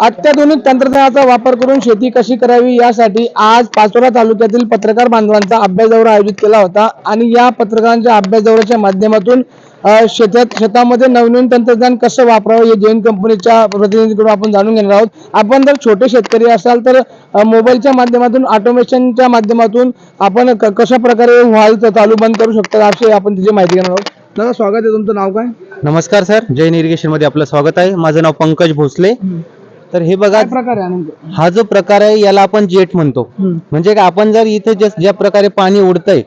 अत्याधुनिक तंत्रज्ञानाचा वापर करून शेती कशी करावी यासाठी आज पाचोरा तालुक्यातील पत्रकार बांधवांचा अभ्यास दौरा आयोजित केला होता आणि या पत्रकारांच्या अभ्यास दौऱ्याच्या माध्यमातून शेतात शेतामध्ये नवनवीन तंत्रज्ञान कसं वापरावं हे जैन कंपनीच्या प्रतिनिधीकडून आपण जाणून घेणार आहोत. आपण जर छोटे शेतकरी असाल तर मोबाईलच्या माध्यमातून ऑटोमेशनच्या माध्यमातून आपण कशा प्रकारे व्हाल चालू बंद करू शकतात अशी आपण तिची माहिती घेणार आहोत. दादा स्वागत आहे तुमचं नाव काय? नमस्कार सर जैन इरिगेशनमध्ये आपलं स्वागत आहे माझं नाव पंकज भोसले तर हे बघा प्रकार आहे? हा जो प्रकार आहे याला आपण जेट म्हणतो. म्हणजे आपण जर इथे ज्या प्रकारे पाणी उडतंय.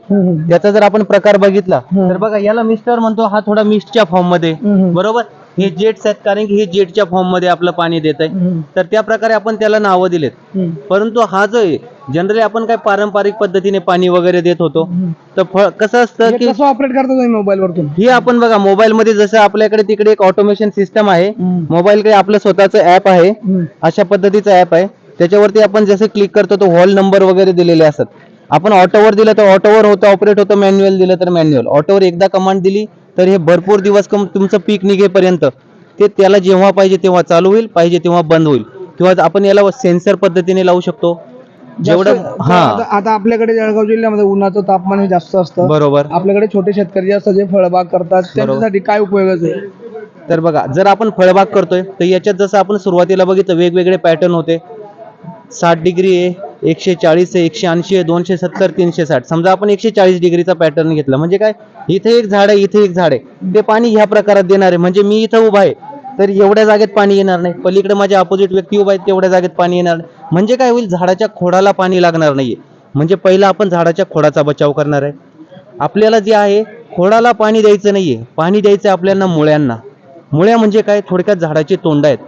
त्याचा जर आपण प्रकार बघितला. तर बघा याला मिस्टर म्हणतो हा थोडा मिस्टच्या फॉर्ममध्ये. बरोबर हे जेट्स आहेत कारण की हे जेटच्या फॉर्ममध्ये आपलं पाणी देत आहे. तर त्या प्रकारे आपण त्याला नावं दिलेत. परंतु हा जो आहे जनरली आपण काय पारंपरिक पद्धतीने पाणी वगैरे देत होतो. तर कसं असतं की कसं ऑपरेट करता तुम्ही मोबाईल वरतून? ही आपण बघा मोबाईल मध्ये जसं आपल्याकडे तिकडे एक ऑटोमेशन सिस्टम आहे. हम्म. मोबाईलकडे आपलं स्वतःचं ऍप आहे. हम्म. अशा पद्धतीचं ऍप आहे. त्याच्यावरती आपण जसे क्लिक करतो तो हॉल नंबर वगैरे दिलेले असतात. आपण ऑटोवर दिलं तर ऑटोवर होतं ऑपरेट होतं मॅन्युअल दिलं तर मॅन्युअल ऑटोवर एकदा कमांड दिली तर हे भरपूर दिवस कम तुमचं पीक निघेपर्यंत. ते त्याला जेव्हा पाहिजे तेव्हा चालू होईल पाहिजे तेव्हा बंद होईल. किंवा आपण याला सेन्सर पद्धतीने लावू शकतो. जेवढं हा. आता आता आपल्याकडे जळगाव जिल्ह्यामध्ये उन्हाचं तापमान हे जास्त असतं. बरोबर. आपल्याकडे छोटे शेतकरी जे असतात जे फळबाग करतात त्यांच्यासाठी काय उपयोगाचं आहे? तर बघा जर आपण फळबाग करतोय तर याच्यात जसं आपण सुरुवातीला बघितलं वेगवेगळे पॅटर्न होते. साठ डिग्री आहे एकशे चाळीस आहे एकशे ऐंशी आहे दोनशे सत्तर तीनशे साठ. समजा आपण एकशे चाळीस डिग्रीचा पॅटर्न घेतला म्हणजे काय? इथे एक झाड आहे इथे एक झाड आहे. ते पाणी ह्या प्रकारात देणार आहे. म्हणजे मी इथं उभा आहे. तर एवढ्या जागेत पाणी येणार नाही. पलीकडे माझ्या अपोजिट व्यक्ती उभा आहेत तेवढ्या जागेत पाणी येणार नाही. म्हणजे काय होईल? झाडाच्या खोडाला पाणी लागणार नाहीये. म्हणजे पहिला आपण झाडाच्या खोडाचा बचाव करणार आहे. आपल्याला जे आहे खोडाला पाणी द्यायचं नाहीये. पाणी द्यायचं आहे आपल्याला मुळ्यांना. मुळ्या म्हणजे काय? थोडक्यात झाडाचे तोंड आहेत.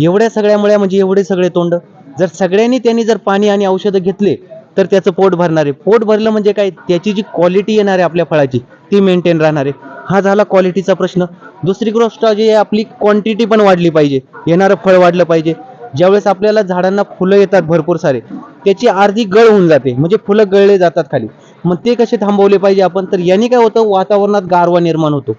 एवढ्या सगळ्या मुळ्या म्हणजे एवढे सगळे तोंड. जर सगळ्यांनी त्यांनी जर पाणी आणि औषधं घेतले तर त्याचं पोट भरणार आहे. पोट भरलं म्हणजे काय? त्याची जी क्वालिटी येणार आहे आपल्या फळाची ती मेंटेन राहणार आहे. हा झाला क्वालिटीचा प्रश्न. दुसरी गोष्ट जी आहे आपली क्वांटिटी पण वाढली पाहिजे. येणारं फळ वाढलं पाहिजे. ज्यावेळेस आपल्याला झाडांना फुलं येतात भरपूर सारे त्याची अर्धी गळ होऊन जाते. म्हणजे फुलं गळले जातात खाली. मग ते कसे थांबवले पाहिजे आपण? तर यांनी काय होतं? वातावरणात गारवा निर्माण होतो.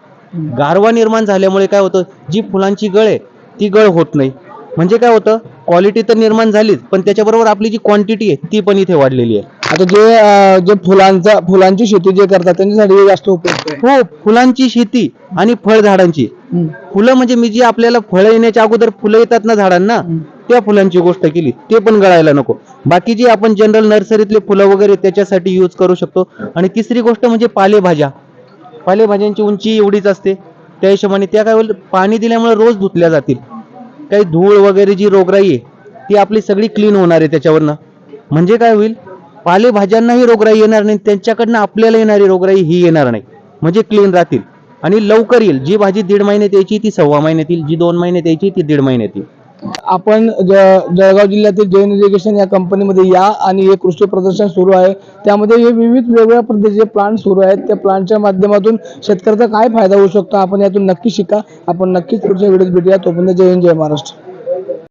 गारवा निर्माण झाल्यामुळे काय होतं? जी फुलांची गळ आहे ती गळ होत नाही. म्हणजे काय होतं? क्वालिटी तर निर्माण झालीच पण त्याच्याबरोबर आपली जी क्वांटिटी आहे ती पण इथे वाढलेली आहे. आता जे अं, जे फुलांचा फुलांची शेती जे करतात त्यांच्यासाठी हे जास्त उपयुक्त आहे. हो फुलांची शेती आणि फळझाडांची. हम्म. फुलं म्हणजे मी जी आपल्याला फळं येण्याच्या अगोदर फुलं येतात ना झाडांना त्या फुलांची गोष्ट केली. ते पण गळायला नको. बाकीची आपण जनरल नर्सरीतले फुलं वगैरे त्याच्यासाठी यूज करू शकतो. आणि तिसरी गोष्ट म्हणजे पालेभाज्या. पालेभाज्यांची उंची एवढीच असते. त्या हिशोबाने त्या काय होईल पाणी दिल्यामुळे रोज धुतल्या जातील. काही धूळ वगैरे जी रोगराई आहे ती आपली सगळी क्लीन होणार आहे त्याच्यावरनं. म्हणजे काय होईल पालेभाज्यांनाही रोगराई येणार नाही त्यांच्याकडनं आपल्याला येणारी रोगराई ही येणार नाही. म्हणजे क्लीन राहतील. आणि लवकर येईल. जी भाजी दीड महिन्यात यायची ती सव्वा महिन्यात येईल. जी दोन महिन्यात यायची ती दीड महिन्यात येईल. आपण ज- जळगाव जिल्ह्यातील जैन इरिगेशन या कंपनीमध्ये या आणि हे कृषी प्रदर्शन सुरू आहे. त्यामध्ये हे विविध वेगवेगळ्या पद्धतीचे प्लांट सुरू आहेत. त्या प्लांटच्या माध्यमातून शेतकऱ्याचा काय फायदा होऊ शकतो? आपण यातून नक्की शिका. आपण नक्कीच पुढच्या व्हिडिओत भेटूया. तोपर्यंत जय हिंद जय महाराष्ट्र.